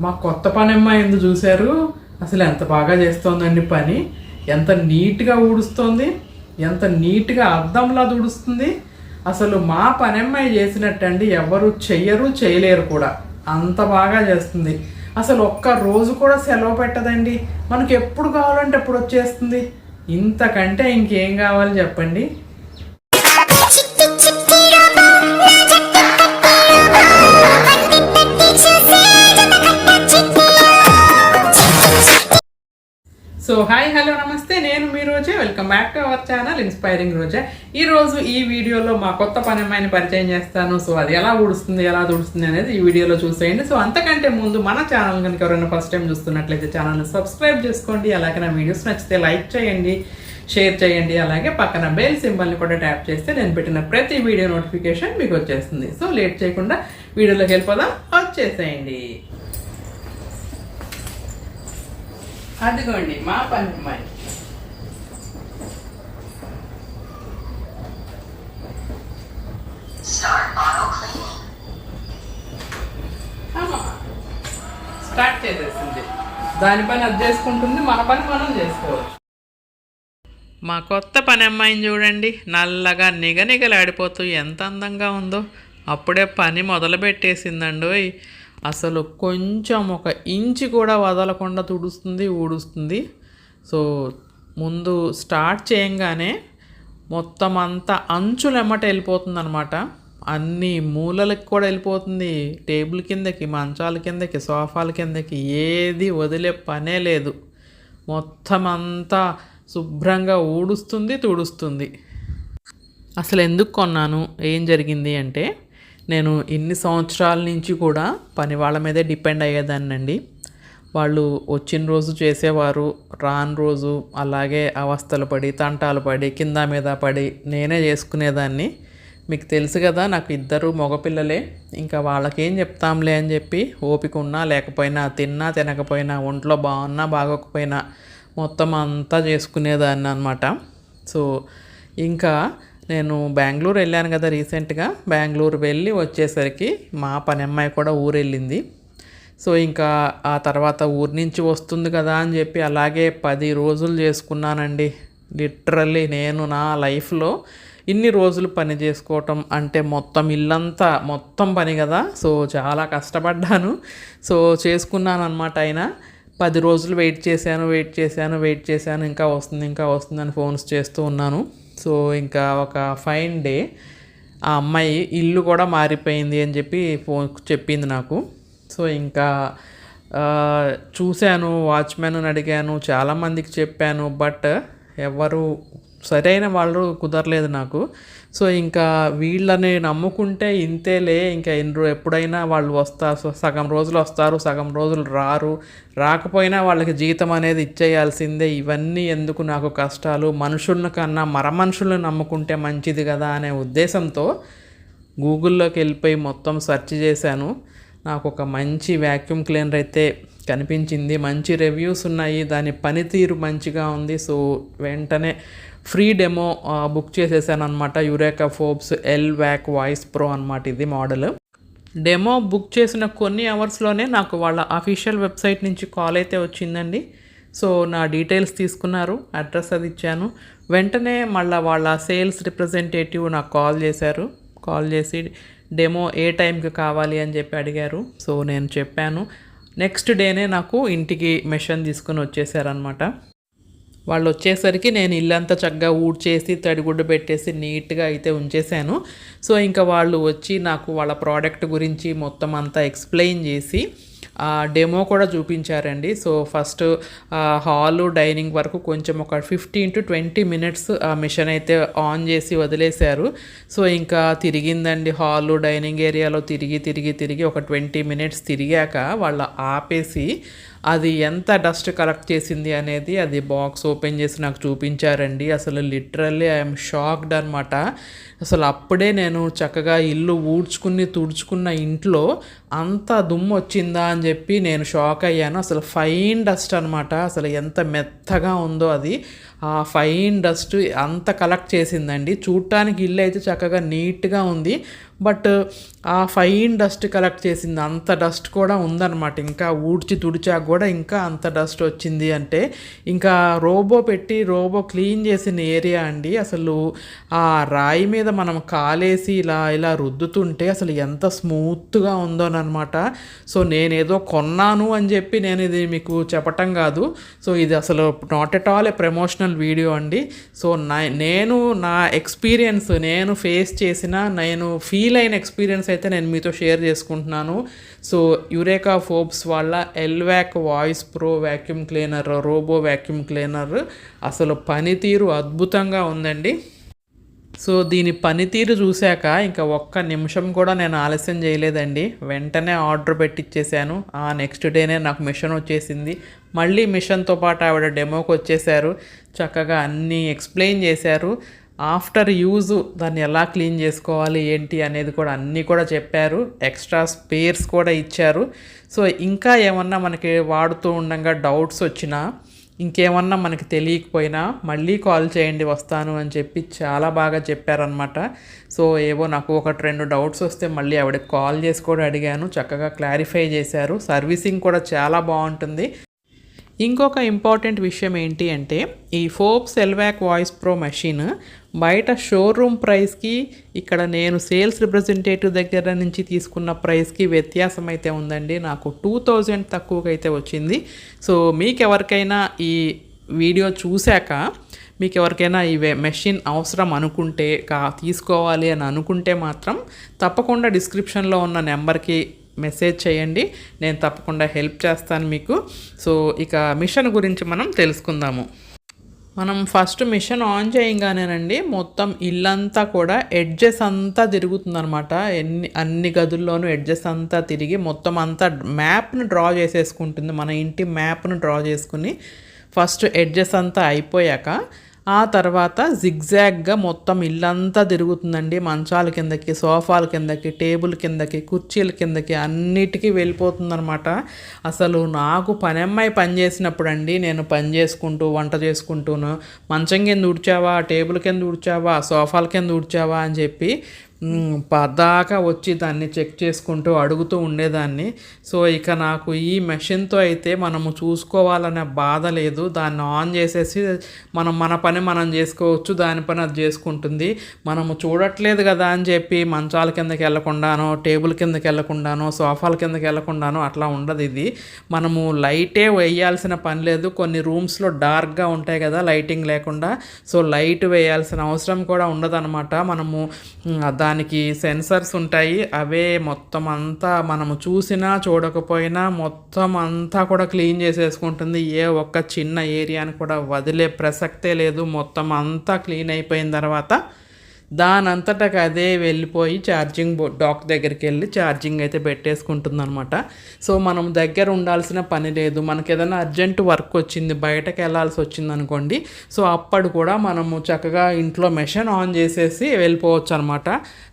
మా కొత్త పని అమ్మాయి ఎందుకు చూశారు? అసలు ఎంత బాగా చేస్తోందండి పని. ఎంత నీట్గా ఊడుస్తోంది. ఎంత నీట్గా అద్దంలా తుడుస్తుంది. అసలు మా పని అమ్మాయి చేసినట్టండి ఎవరు చెయ్యరు చేయలేరు కూడా. అంత బాగా చేస్తుంది. అసలు ఒక్క రోజు కూడా సెలవు పెట్టదండి. మనకి ఎప్పుడు కావాలంటే అప్పుడు వచ్చేస్తుంది. ఇంతకంటే ఇంకేం కావాలి చెప్పండి? సో హాయ్ హలో నమస్తే. నేను మీ Roje. Welcome back to our channel inspiring Roje. ఈరోజు ఈ వీడియోలో మా కొత్త పని అమ్మాయిని పరిచయం చేస్తాను. సో అది ఎలా ఊడుస్తుంది ఎలా తుడుస్తుంది అనేది ఈ వీడియోలో చూసేయండి. సో అంతకంటే ముందు మన ఛానల్ కనుక ఎవరైనా ఫస్ట్ టైం చూస్తున్నట్లయితే ఛానల్ని సబ్స్క్రైబ్ చేసుకోండి. అలాగే నా వీడియోస్ నచ్చితే లైక్ చేయండి షేర్ చేయండి. అలాగే పక్కన బెల్ సింబల్ని కూడా ట్యాప్ చేస్తే నేను పెట్టిన ప్రతి వీడియో నోటిఫికేషన్ మీకు వచ్చేస్తుంది. సో లేట్ చేయకుండా వీడియోలోకి వెళ్ళిపోదాం. వచ్చేసేయండి. అదిగోండి మా పని అమ్మాయి అమ్మా. స్టార్ట్ చేసేసింది. దాని పని అది చేసుకుంటుంది మన పని మనం చేసుకోవచ్చు. మా కొత్త పని అమ్మాయిని చూడండి నల్లగా నిగనిగలాడిపోతూ ఎంత అందంగా ఉందో. అప్పుడే పని మొదలు పెట్టేసిందండోయ్ అసలు కొంచెం ఒక ఇంచు కూడా వదలకుండా తుడుస్తుంది ఊడుస్తుంది. సో ముందు స్టార్ట్ చేయంగానే మొత్తం అంతా అంచులెమ్మట వెళ్ళిపోతుంది అనమాట అన్ని మూలలకు కూడా వెళ్ళిపోతుంది. టేబుల్ కిందకి మంచాల కిందకి సోఫాల కిందకి ఏది వదిలే పనే లేదు. మొత్తం అంతా శుభ్రంగా ఊడుస్తుంది తుడుస్తుంది. అసలు ఎందుకు కొన్నాను? ఏం జరిగింది అంటే నేను ఇన్ని సంవత్సరాల నుంచి కూడా పని వాళ్ళ మీదే డిపెండ్ అయ్యేదాన్నండి. వాళ్ళు వచ్చిన రోజు చేసేవారు రాని రోజు అలాగే అవస్థలు పడి తంటాలు పడి కింద మీద పడి నేనే చేసుకునేదాన్ని. మీకు తెలుసు కదా నాకు ఇద్దరు మగపిల్లలే. ఇంకా వాళ్ళకేం చెప్తాంలే అని చెప్పి ఓపిక ఉన్నా లేకపోయినా తిన్నా తినకపోయినా ఒంట్లో బాగున్నా బాగోకపోయినా మొత్తం అంతా చేసుకునేదాన్ని అనమాట సో ఇంకా నేను బెంగళూరు వెళ్ళాను కదా రీసెంట్గా. బెంగళూరు వెళ్ళి వచ్చేసరికి మా పని అమ్మాయి కూడా ఊరు వెళ్ళింది సో ఇంకా ఆ తర్వాత ఊరి నుంచి వస్తుంది కదా అని చెప్పి అలాగే పది రోజులు చేసుకున్నానండి. లిటరల్లీ నేను నా లైఫ్లో ఇన్ని రోజులు పని చేసుకోవటం అంటే మొత్తం ఇల్లంతా మొత్తం పని కదా. సో చాలా కష్టపడ్డాను. సో చేసుకున్నాను అనమాట అయినా. పది రోజులు వెయిట్ చేశాను వెయిట్ చేశాను వెయిట్ చేశాను. ఇంకా వస్తుంది ఇంకా వస్తుందని ఫోన్స్ చేస్తూ ఉన్నాను. సో ఇంకా ఒక ఫైన్ డే. ఆ అమ్మాయి ఇల్లు కూడా మారిపోయింది అని చెప్పి ఫోన్ చెప్పింది నాకు. సో ఇంకా చూశాను వాచ్మెన్ అడిగాను చాలామందికి చెప్పాను బట్ ఎవరు సరైన వాళ్ళు కుదరలేదు నాకు. సో ఇంకా వీళ్ళని నమ్ముకుంటే ఇంతేలే ఇంకా ఎన్ని ఎప్పుడైనా వాళ్ళు వస్తారు సో సగం రోజులు వస్తారు సగం రోజులు రారు. రాకపోయినా వాళ్ళకి జీతం అనేది ఇచ్చేయాల్సిందే. ఇవన్నీ ఎందుకు నాకు కష్టాలు? మనుషుల కన్నా మర మనుషులను నమ్ముకుంటే మంచిది కదా అనే ఉద్దేశంతో గూగుల్లోకి వెళ్ళిపోయి మొత్తం సెర్చ్ చేశాను. నాకు ఒక మంచి వ్యాక్యూమ్ క్లీనర్ అయితే కనిపించింది. మంచి రివ్యూస్ ఉన్నాయి. దాని పనితీరు మంచిగా ఉంది. సో వెంటనే ఫ్రీ డెమో బుక్ చేసేసాను అనమాట Eureka Forbes L vac voice pro అనమాట ఇది మోడల్. డెమో బుక్ చేసిన కొన్ని అవర్స్లోనే నాకు వాళ్ళ అఫీషియల్ వెబ్సైట్ నుంచి కాల్ అయితే వచ్చిందండి. సో నా డీటెయిల్స్ తీసుకున్నారు అడ్రస్ అది ఇచ్చాను. వెంటనే మళ్ళీ వాళ్ళ సేల్స్ రిప్రజెంటేటివ్ నాకు కాల్ చేశారు. కాల్ చేసి డెమో ఏ టైంకి కావాలి? అని చెప్పి అడిగారు. సో నేను చెప్పాను. నెక్స్ట్ డేనే నాకు ఇంటికి మెషిన్ తీసుకుని వచ్చేసారనమాట వాళ్ళు వచ్చేసరికి నేను ఇల్లంతా చక్కగా ఊడ్చేసి తడిగుడ్డ పెట్టేసి నీట్గా అయితే ఉంచేశాను. సో ఇంకా వాళ్ళు వచ్చి నాకు వాళ్ళ ప్రోడక్ట్ గురించి మొత్తం అంతా ఎక్స్ప్లెయిన్ చేసి డెమో కూడా చూపించారండి. సో ఫస్ట్ హాలు డైనింగ్ వరకు కొంచెం ఒక ఫిఫ్టీన్ టు ట్వంటీ మినిట్స్ ఆ మిషన్ అయితే ఆన్ చేసి వదిలేశారు. సో ఇంకా తిరిగిందండి హాలు డైనింగ్ ఏరియాలో తిరిగి తిరిగి తిరిగి ఒక ట్వంటీ మినిట్స్ తిరిగాక వాళ్ళు ఆపేసి అది ఎంత డస్ట్ కలెక్ట్ చేసింది అనేది అది బాక్స్ ఓపెన్ చేసి నాకు చూపించారండి. అసలు లిటరల్లీ ఐఎమ్ షాక్డ్ అనమాట అసలు అప్పుడే నేను చక్కగా ఇల్లు ఊడ్చుకుని తుడుచుకున్న ఇంట్లో అంత దుమ్ము వచ్చిందా అని చెప్పి నేను షాక్ అయ్యాను. అసలు ఫైన్ డస్ట్ అనమాట అసలు ఎంత మెత్తగా ఉందో అది. ఆ ఫైన్ డస్ట్ అంత కలెక్ట్ చేసిందండి. చూడటానికి ఇల్లు అయితే చక్కగా నీట్గా ఉంది. బట్ ఆ ఫైన్ డస్ట్ కలెక్ట్ చేసింది అంత డస్ట్ కూడా ఉందన్నమాట. ఇంకా ఊడ్చి తుడిచాక కూడా ఇంకా అంత డస్ట్ వచ్చింది అంటే. ఇంకా రోబో పెట్టి రోబో క్లీన్ చేసిన ఏరియా అండి. అసలు ఆ రాయి మీద మనం కాలేసి ఇలా ఇలా రుద్దుతుంటే అసలు ఎంత స్మూత్గా ఉందోనమాట సో నేనేదో కొన్నాను అని చెప్పి నేను ఇది మీకు చెప్పటం కాదు. సో ఇది అసలు not at all a promotional video అండి. సో నా నేను నా ఎక్స్పీరియన్స్ నేను ఫేస్ చేసిన నేను ఫీల్ అయిన ఎక్స్పీరియన్స్ అయితే నేను మీతో షేర్ చేసుకుంటున్నాను. సో యురేకా ఫోబ్స్ వాళ్ళ L vac voice pro vacuum cleaner robo vacuum cleaner అసలు పనితీరు అద్భుతంగా ఉందండి. సో దీని పనితీరు చూశాక ఇంకా ఒక్క నిమిషం కూడా నేను ఆలస్యం చేయలేదండి. వెంటనే ఆర్డర్ పెట్టిచ్చేసాను ఆ నెక్స్ట్ డేనే నాకు మిషన్ వచ్చేసింది. మళ్ళీ మిషన్తో పాటు ఆవిడ డెమోకి వచ్చేసారు చక్కగా అన్నీ ఎక్స్ప్లెయిన్ చేశారు. ఆఫ్టర్ యూజ్ దాన్ని ఎలా క్లీన్ చేసుకోవాలి ఏంటి అనేది కూడా అన్నీ కూడా చెప్పారు. ఎక్స్ట్రా స్పేర్స్ కూడా ఇచ్చారు. సో ఇంకా ఏమన్నా మనకి వాడుతూ ఉండగా డౌట్స్ వచ్చినా ఇంకేమన్నా మనకి తెలియకపోయినా మళ్ళీ కాల్ చేయండి వస్తాను అని చెప్పి చాలా బాగా చెప్పారనమాట సో ఏవో నాకు ఒకటి రెండు డౌట్స్ వస్తే మళ్ళీ ఆవిడకి కాల్ చేసి కూడా అడిగాను. చక్కగా క్లారిఫై చేశారు. సర్వీసింగ్ కూడా చాలా బాగుంటుంది. ఇంకొక ఇంపార్టెంట్ విషయం ఏంటి అంటే ఈ ఫోప్ సెల్వాక్ వాయిస్ ప్రో మెషిన్ బయట షోరూమ్ ప్రైస్కి ఇక్కడ నేను సేల్స్ రిప్రజెంటేటివ్ దగ్గర నుంచి తీసుకున్న ప్రైస్కి వ్యత్యాసం అయితే ఉందండి. నాకు టూ థౌజండ్ తక్కువకైతే వచ్చింది. సో మీకు ఎవరికైనా ఈ వీడియో చూశాక మీకు ఎవరికైనా ఈ మెషిన్ అవసరం అనుకుంటే కా తీసుకోవాలి అని అనుకుంటే మాత్రం తప్పకుండా డిస్క్రిప్షన్లో ఉన్న నెంబర్కి మెసేజ్ చేయండి. నేను తప్పకుండా హెల్ప్ చేస్తాను మీకు. సో ఇక మిషన్ గురించి మనం తెలుసుకుందాము. మనం ఫస్ట్ మిషన్ ఆన్ చేయగానేనండి మొత్తం ఇల్లంతా కూడా ఎడ్జెస్ అంతా తిరుగుతుందనమాట ఎన్ని అన్ని గదుల్లోనూ ఎడ్జెస్ అంతా తిరిగి మొత్తం అంతా మ్యాప్ను డ్రా చేసేసుకుంటుంది. మన ఇంటి మ్యాప్ను డ్రా చేసుకుని ఫస్ట్ ఎడ్జెస్ అంతా అయిపోయాక ఆ తర్వాత జిగ్జాగ్గా మొత్తం ఇల్లంతా తిరుగుతుందండి. మంచాల కిందకి సోఫాల కిందకి టేబుల్ కిందకి కుర్చీల కిందకి అన్నిటికీ వెళ్ళిపోతుందనమాట అసలు నాకు పని అమ్మాయి పని చేసినప్పుడు అండి నేను పని చేసుకుంటూ వంట చేసుకుంటూను. మంచం కింద ఊడ్చావా టేబుల్ కింద ఊడ్చావా సోఫాల కింద ఊడ్చావా అని చెప్పి మ్, వచ్చి దాన్ని చెక్ చేసుకుంటూ అడుగుతూ ఉండేదాన్ని. సో ఇక నాకు ఈ మెషిన్తో అయితే మనము చూసుకోవాలనే బాధ లేదు. దాన్ని ఆన్ చేసేసి మనం మన పని మనం చేసుకోవచ్చు దాని పని అది చేసుకుంటుంది. మనము చూడట్లేదు కదా అని చెప్పి మంచాల కిందకి వెళ్ళకుండానో టేబుల్ కిందకి వెళ్ళకుండానో సోఫాల కిందకి వెళ్ళకుండానో అట్లా ఉండదు ఇది. మనము లైటే వేయాల్సిన పని లేదు. కొన్ని రూమ్స్లో డార్క్గా ఉంటాయి కదా లైటింగ్ లేకుండా. సో లైట్ వేయాల్సిన అవసరం కూడా ఉండదన్నమాట. మనము మ్, దానికి సెన్సర్స్ ఉంటాయి. అవే మొత్తం అంతా మనము చూసినా చూడకపోయినా మొత్తం అంతా కూడా క్లీన్ చేసేసుకుంటుంది. ఏ ఒక్క చిన్న ఏరియాని కూడా వదిలే ప్రసక్తే లేదు. మొత్తం అంతా క్లీన్ అయిపోయిన తర్వాత దానంతటకు అదే వెళ్ళిపోయి ఛార్జింగ్ బో డాక్ దగ్గరికి వెళ్ళి ఛార్జింగ్ అయితే పెట్టేసుకుంటుంది అనమాట సో మనం దగ్గర ఉండాల్సిన పని లేదు. మనకి ఏదైనా అర్జెంట్ వర్క్ వచ్చింది బయటకు వెళ్ళాల్సి వచ్చింది అనుకోండి సో అప్పుడు కూడా మనము చక్కగా ఇంట్లో మెషిన్ ఆన్ చేసేసి వెళ్ళిపోవచ్చు అనమాట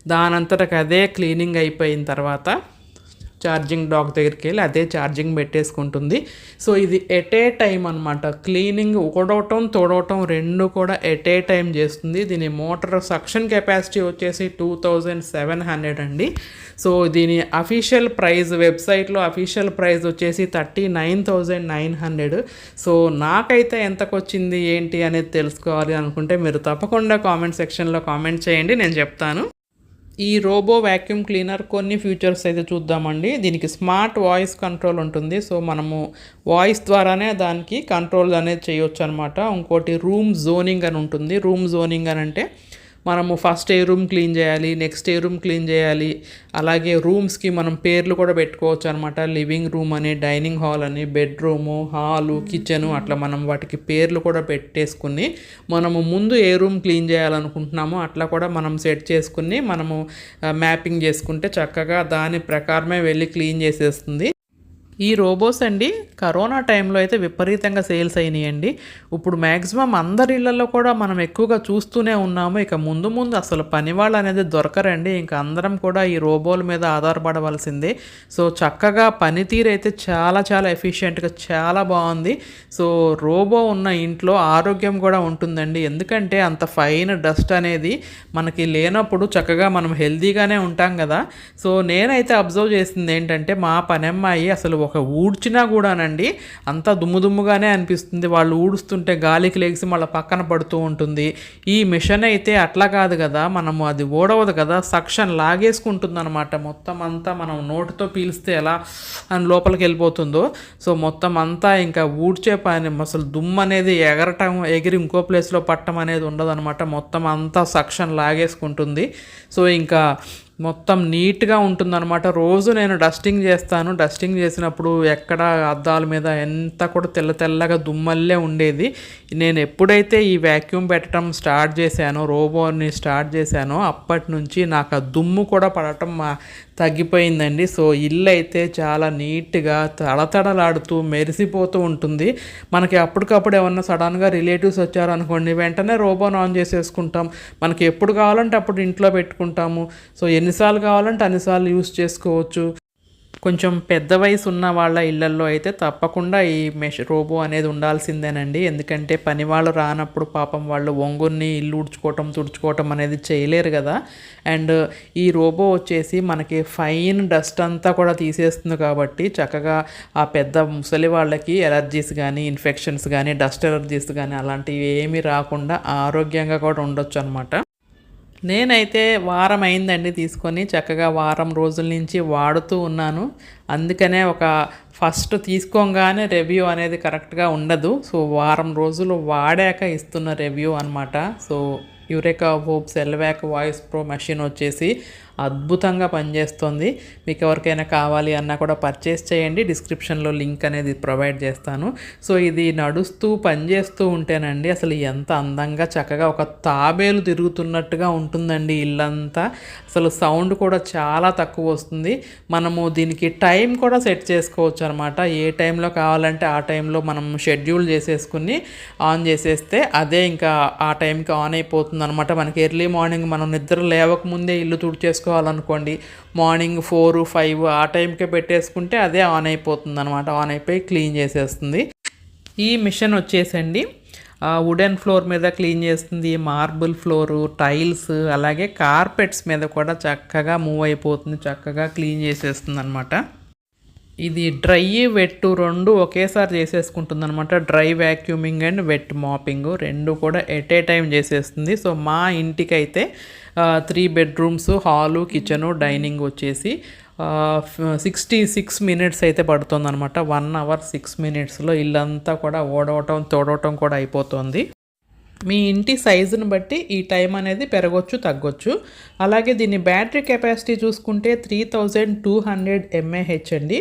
దానంతటకు అదే క్లీనింగ్ అయిపోయిన తర్వాత ఛార్జింగ్ డాక్ దగ్గరికి వెళ్ళి అదే ఛార్జింగ్ పెట్టేసుకుంటుంది. సో ఇది ఎట్ ఏ టైం అనమాట క్లీనింగ్ ఊడవటం తోడవటం రెండు కూడా ఎట్ ఏ టైం చేస్తుంది. దీని మోటార్ సక్షన్ కెపాసిటీ వచ్చేసి టూ థౌజండ్ సెవెన్ హండ్రెడ్ అండి. సో దీని అఫీషియల్ ప్రైస్ వెబ్సైట్లో అఫీషియల్ ప్రైస్ వచ్చేసి thirty nine thousand nine hundred so నాకైతే ఎంతకు వచ్చింది ఏంటి అనేది తెలుసుకోవాలి అనుకుంటే మీరు తప్పకుండా కామెంట్ సెక్షన్లో కామెంట్ చేయండి నేను చెప్తాను. ఈ రోబో వ్యాక్యూమ్ క్లీనర్ కొన్ని ఫీచర్స్ అయితే చూద్దామండి. దీనికి స్మార్ట్ వాయిస్ కంట్రోల్ ఉంటుంది. సో మనము వాయిస్ ద్వారానే దానికి కంట్రోల్ అనేది చేయొచ్చు అనమాట ఇంకోటి రూమ్ జోనింగ్ అని ఉంటుంది. రూమ్ జోనింగ్ అని అంటే మనము ఫస్ట్ ఏ రూమ్ క్లీన్ చేయాలి నెక్స్ట్ ఏ రూమ్ క్లీన్ చేయాలి అలాగే రూమ్స్కి మనం పేర్లు కూడా పెట్టుకోవచ్చు అనమాట లివింగ్ రూమ్ అని డైనింగ్ హాల్ అని బెడ్రూము హాలు కిచెను అట్లా మనం వాటికి పేర్లు కూడా పెట్టేసుకుని మనము ముందు ఏ రూమ్ క్లీన్ చేయాలనుకుంటున్నామో అట్లా కూడా మనం సెట్ చేసుకుని మనము మ్యాపింగ్ చేసుకుంటే చక్కగా దాని ప్రకారమే వెళ్ళి క్లీన్ చేసేస్తుంది. ఈ రోబోస్ అండి కరోనా టైంలో అయితే విపరీతంగా సేల్స్ అయినాయండి. ఇప్పుడు మ్యాక్సిమం అందరి ఇళ్ళలో కూడా మనం ఎక్కువగా చూస్తూనే ఉన్నాము. ఇక ముందు ముందు అసలు పనివాళ్ళు అనేది దొరకరండి. ఇంకా అందరం కూడా ఈ రోబోల మీద ఆధారపడవలసిందే. సో చక్కగా పనితీరు అయితే చాలా చాలా ఎఫిషియెంట్గా చాలా బాగుంది. సో రోబో ఉన్న ఇంట్లో ఆరోగ్యం కూడా ఉంటుందండి. ఎందుకంటే అంత ఫైన్ డస్ట్ అనేది మనకి లేనప్పుడు చక్కగా మనం హెల్తీగానే ఉంటాం కదా. సో నేనైతే అబ్జర్వ్ చేసింది ఏంటంటే మా పని అమ్మాయి అసలు ఒక ఊడ్చినా కూడానండి అంతా దుమ్ము దుమ్ముగానే అనిపిస్తుంది. వాళ్ళు ఊడుస్తుంటే గాలికి లేచి మళ్ళీ పక్కన పడుతూ ఉంటుంది. ఈ మిషన్ అయితే అట్లా కాదు కదా. మనము అది ఓడవదు కదా. సక్షన్ లాగేసుకుంటుంది అనమాట మొత్తం అంతా మనం నోటితో పీలిస్తే ఎలా అని లోపలికి వెళ్ళిపోతుందో. సో మొత్తం అంతా ఇంకా ఊడ్చే పని. అసలు దుమ్ము అనేది ఎగరటం ఎగిరి ఇంకో ప్లేస్లో పట్టడం అనేది ఉండదనమాట మొత్తం అంతా సక్షన్ లాగేసుకుంటుంది. సో ఇంకా మొత్తం నీట్గా ఉంటుందన్నమాట. రోజు నేను డస్టింగ్ చేస్తాను. డస్టింగ్ చేసినప్పుడు ఎక్కడ అద్దాల మీద ఎంత కూడా తెల్ల తెల్లగా దుమ్మల్లే ఉండేది. నేను ఎప్పుడైతే ఈ వ్యాక్యూమ్ పెట్టడం స్టార్ట్ చేశానో రోబోని స్టార్ట్ చేశానో అప్పటి నుంచి నాకు ఆ దుమ్ము కూడా పడటం మా- తగ్గిపోయిందండి. సో ఇల్లు అయితే చాలా నీట్గా తడతడలాడుతూ మెరిసిపోతూ ఉంటుంది. మనకి అప్పటికప్పుడు ఏమన్నా సడన్గా రిలేటివ్స్ వచ్చారనుకోండి వెంటనే రోబోన్ ఆన్ చేసేసుకుంటాం. మనకి ఎప్పుడు కావాలంటే అప్పుడు ఇంట్లో పెట్టుకుంటాము. సో ఎన్నిసార్లు కావాలంటే అన్నిసార్లు యూస్ చేసుకోవచ్చు. కొంచెం పెద్ద వయసు ఉన్న వాళ్ళ ఇళ్ళల్లో అయితే తప్పకుండా ఈ మెష్ రోబో అనేది ఉండాల్సిందేనండి. ఎందుకంటే పని వాళ్ళు రానప్పుడు పాపం వాళ్ళు ఒంగుని ఇల్లు ఉడ్చుకోవటం తుడుచుకోవటం అనేది చేయలేరు కదా. అండ్ ఈ రోబో వచ్చేసి మనకి ఫైన్ డస్ట్ అంతా కూడా తీసేస్తుంది కాబట్టి చక్కగా ఆ పెద్ద ముసలి వాళ్ళకి ఎలర్జీస్ కానీ ఇన్ఫెక్షన్స్ కానీ డస్ట్ ఎలర్జీస్ కానీ అలాంటివి ఏమీ రాకుండా ఆరోగ్యంగా కూడా ఉండొచ్చు అనమాట నేనైతే వారం అయిందండి తీసుకొని చక్కగా వారం రోజుల నుంచి వాడుతూ ఉన్నాను. అందుకనే ఒక ఫస్ట్ తీసుకోగానే రివ్యూ అనేది కరెక్ట్గా ఉండదు. సో వారం రోజులు వాడాక ఇస్తున్న రివ్యూ అనమాట సో యురేకా హోప్ సెల్వాక్ వాయిస్ ప్రో మెషిన్ వచ్చేసి అద్భుతంగా పనిచేస్తుంది. మీకు ఎవరికైనా కావాలి అన్నా కూడా పర్చేస్ చేయండి. డిస్క్రిప్షన్లో లింక్ అనేది ప్రొవైడ్ చేస్తాను. సో ఇది నడుస్తూ పనిచేస్తూ ఉంటేనండి అసలు ఎంత అందంగా చక్కగా ఒక తాబేలు తిరుగుతున్నట్టుగా ఉంటుందండి ఇల్లంతా. అసలు సౌండ్ కూడా చాలా తక్కువ వస్తుంది. మనము దీనికి టైం కూడా సెట్ చేసుకోవచ్చు అనమాట ఏ టైంలో కావాలంటే ఆ టైంలో మనం షెడ్యూల్ చేసేసుకుని ఆన్ చేసేస్తే అదే ఇంకా ఆ టైంకి ఆన్ అయిపోతుంది అనమాట మనకి ఎర్లీ మార్నింగ్ మనం నిద్ర లేవకముందే ఇల్లు తుడిచేసుకోవాలనుకోండి మార్నింగ్ ఫోర్ ఫైవ్ ఆ టైంకే పెట్టేసుకుంటే అదే ఆన్ అయిపోతుంది అనమాట ఆన్ అయిపోయి క్లీన్ చేసేస్తుంది. ఈ మిషన్ వచ్చేసండి. వుడెన్ ఫ్లోర్ మీద క్లీన్ చేస్తుంది. మార్బుల్ ఫ్లోరు టైల్స్ అలాగే కార్పెట్స్ మీద కూడా చక్కగా మూవ్ అయిపోతుంది. చక్కగా క్లీన్ చేసేస్తుంది అనమాట ఇది డ్రై వెట్ రెండు ఒకేసారి చేసేసుకుంటుంది అనమాట dry vacuuming and wet mopping రెండు కూడా ఎట్ ఏ టైం చేసేస్తుంది. సో మా ఇంటికైతే three bedrooms hall kitchen dining వచ్చేసి సిక్స్టీ సిక్స్ మినిట్స్ అయితే పడుతుంది అనమాట వన్ అవర్ సిక్స్ మినిట్స్లో ఇల్లంతా కూడా ఓడవటం తోడవటం కూడా అయిపోతుంది. మీ ఇంటి సైజుని బట్టి ఈ టైం అనేది పెరగొచ్చు తగ్గొచ్చు. అలాగే దీని బ్యాటరీ కెపాసిటీ చూసుకుంటే three thousand two hundred mAh అండి.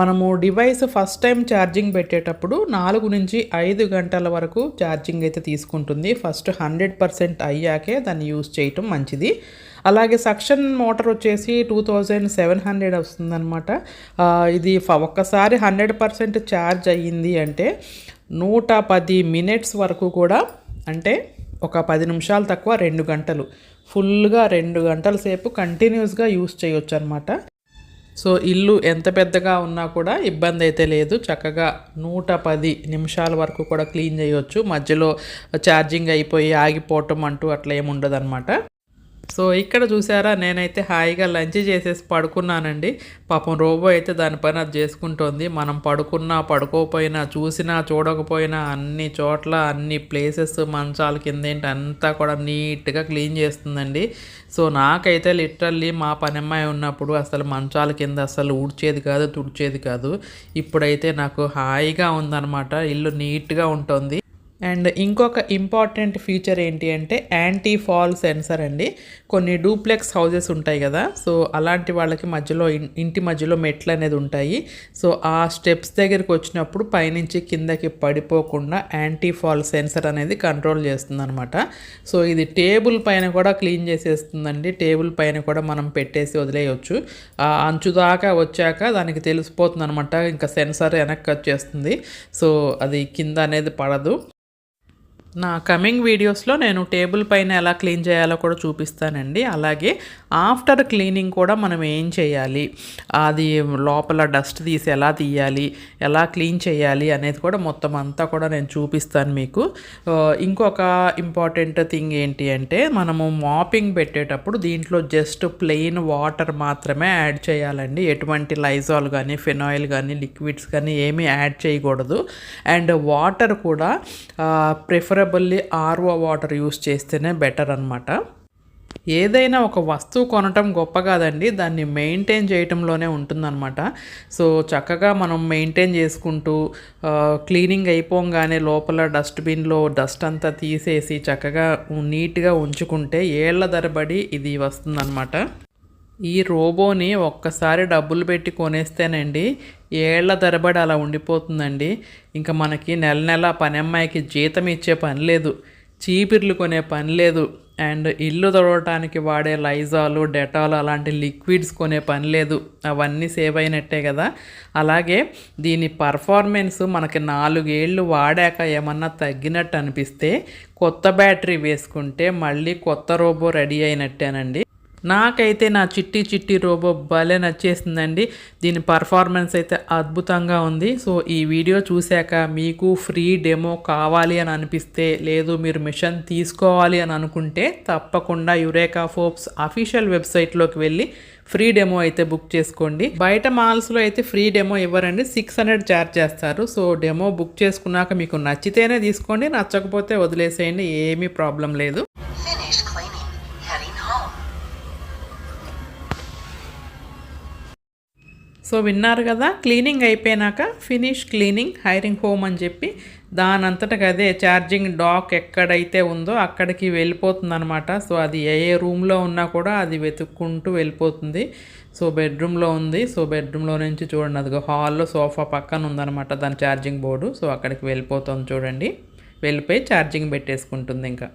మనము డివైస్ ఫస్ట్ టైం ఛార్జింగ్ పెట్టేటప్పుడు నాలుగు నుంచి ఐదు గంటల వరకు ఛార్జింగ్ అయితే తీసుకుంటుంది. ఫస్ట్ హండ్రెడ్ పర్సెంట్ అయ్యాకే దాన్ని యూస్ చేయటం మంచిది. అలాగే సక్షన్ మోటార్ వచ్చేసి టూ థౌజండ్ సెవెన్ హండ్రెడ్ వస్తుందన్నమాట. ఇది ఒక్కసారి హండ్రెడ్ పర్సెంట్ ఛార్జ్ అయ్యింది అంటే నూట పది మినిట్స్ వరకు కూడా అంటే ఒక పది నిమిషాలు తక్కువ రెండు గంటలు. ఫుల్గా రెండు గంటల సేపు కంటిన్యూస్గా యూస్ చేయొచ్చు అనమాట సో ఇల్లు ఎంత పెద్దగా ఉన్నా కూడా ఇబ్బంది అయితే లేదు. చక్కగా నూట పది నిమిషాల వరకు కూడా క్లీన్ చేయొచ్చు. మధ్యలో ఛార్జింగ్ అయిపోయి ఆగిపోవటం అంటూ అట్లా ఏమి ఉండదన్నమాట సో ఇక్కడ చూసారా నేనైతే హాయిగా లంచ్ చేసేసి పడుకున్నానండి. పాపం రోబో అయితే దానిపైన అది చేసుకుంటోంది. మనం పడుకున్నా పడుకోకపోయినా చూసినా చూడకపోయినా అన్ని చోట్ల అన్ని ప్లేసెస్ మంచాల కింద ఏంటి అంతా కూడా నీట్గా క్లీన్ చేస్తుందండి. సో నాకైతే లిటరల్లీ మా పనమ్మాయి ఉన్నప్పుడు అసలు మంచాల కింద అసలు ఊడ్చేది కాదు తుడిచేది కాదు. ఇప్పుడైతే నాకు హాయిగా ఉందన్నమాట. ఇల్లు నీట్గా ఉంటుంది. అండ్ ఇంకొక ఇంపార్టెంట్ ఫీచర్ ఏంటి అంటే యాంటీ ఫాల్ సెన్సర్ అండి. కొన్ని డూప్లెక్స్ హౌజెస్ ఉంటాయి కదా. సో అలాంటి వాళ్ళకి మధ్యలో ఇంటి మధ్యలో మెట్లు అనేది ఉంటాయి. సో ఆ స్టెప్స్ దగ్గరికి వచ్చినప్పుడు పైనుంచి కిందకి పడిపోకుండా యాంటీ ఫాల్ సెన్సర్ అనేది కంట్రోల్ చేస్తుందనమాట సో ఇది టేబుల్ పైన కూడా క్లీన్ చేసేస్తుందండి. టేబుల్ పైన కూడా మనం పెట్టేసి వదిలేయచ్చు. ఆ అంచు దాకా వచ్చాక దానికి తెలిసిపోతుంది అనమాట ఇంకా సెన్సర్ వెనక్కి వచ్చేస్తుంది. సో అది కింద అనేది పడదు. నా కమింగ్ వీడియోస్లో నేను టేబుల్ పైన ఎలా క్లీన్ చేయాలో కూడా చూపిస్తానండి. అలాగే ఆఫ్టర్ క్లీనింగ్ కూడా మనం ఏం చేయాలి? అది లోపల డస్ట్ తీసి ఎలా తీయాలి? ఎలా క్లీన్ చేయాలి? అనేది కూడా మొత్తం అంతా కూడా నేను చూపిస్తాను మీకు. ఇంకొక ఇంపార్టెంట్ థింగ్ ఏంటి అంటే మనము మాపింగ్ పెట్టేటప్పుడు దీంట్లో జస్ట్ ప్లెయిన్ వాటర్ మాత్రమే యాడ్ చేయాలండి. ఎటువంటి లైజాల్ కానీ ఫినాయిల్ కానీ లిక్విడ్స్ కానీ ఏమీ యాడ్ చేయకూడదు. అండ్ వాటర్ కూడా prefer preferably RO water use చేస్తేనే బెటర్ అనమాట ఏదైనా ఒక వస్తువు కొనటం గొప్ప కాదండి. దాన్ని మెయింటైన్ చేయటంలోనే ఉంటుందన్నమాట. సో చక్కగా మనం మెయింటైన్ చేసుకుంటూ క్లీనింగ్ అయిపోగానే లోపల డస్ట్బిన్లో డస్ట్ అంతా తీసేసి చక్కగా నీట్గా ఉంచుకుంటే ఏళ్ళ ధరబడి ఇది వస్తుందన్నమాట. ఈ రోబోని ఒక్కసారి డబ్బులు పెట్టి కొనేస్తేనండి ఏళ్ళ తరబడి అలా ఉండిపోతుందండి. ఇంకా మనకి నెల నెల పని అమ్మాయికి జీతం ఇచ్చే పని లేదు. చీపిర్లు కొనే పని లేదు. అండ్ ఇల్లు తొడవటానికి వాడే లైజాలు డెటాల్ అలాంటి లిక్విడ్స్ కొనే పని లేదు. అవన్నీ సేవ్ అయినట్టే కదా. అలాగే దీని పర్ఫార్మెన్స్ మనకి నాలుగేళ్ళు వాడాక ఏమన్నా తగ్గినట్టు అనిపిస్తే కొత్త బ్యాటరీ వేసుకుంటే మళ్ళీ కొత్త రోబో రెడీ అయినట్టేనండి. నాకైతే నా చిట్టి చిట్టి రోబో భలే నచ్చేసిందండి. దీని పర్ఫార్మెన్స్ అయితే అద్భుతంగా ఉంది. సో ఈ వీడియో చూశాక మీకు ఫ్రీ డెమో కావాలి అని అనిపిస్తే లేదు మీరు మిషన్ తీసుకోవాలి అని అనుకుంటే తప్పకుండా యురేకా ఫోప్స్ అఫీషియల్ వెబ్సైట్లోకి వెళ్ళి ఫ్రీ డెమో అయితే బుక్ చేసుకోండి. బయట మాల్స్లో అయితే ఫ్రీ డెమో ఇవ్వరండి. సిక్స్ హండ్రెడ్ ఛార్జ్ చేస్తారు. సో డెమో బుక్ చేసుకున్నాక మీకు నచ్చితేనే తీసుకోండి నచ్చకపోతే వదిలేసేయండి ఏమీ ప్రాబ్లం లేదు. సో విన్నారు కదా క్లీనింగ్ అయిపోయినాక ఫినిష్ క్లీనింగ్ హైరింగ్ హోమ్ అని చెప్పి దానంతటకి అదే ఛార్జింగ్ డాక్ ఎక్కడైతే ఉందో అక్కడికి వెళ్ళిపోతుంది అనమాట సో అది ఏ ఏ రూమ్లో ఉన్నా కూడా అది వెతుక్కుంటూ వెళ్ళిపోతుంది. సో బెడ్రూమ్లో ఉంది. సో బెడ్రూమ్లో నుంచి చూడండి అదిగో హాల్లో సోఫా పక్కన ఉందనమాట దాని ఛార్జింగ్ బోర్డు. సో అక్కడికి వెళ్ళిపోతుంది చూడండి. వెళ్ళిపోయి ఛార్జింగ్ పెట్టేసుకుంటుంది ఇంకా.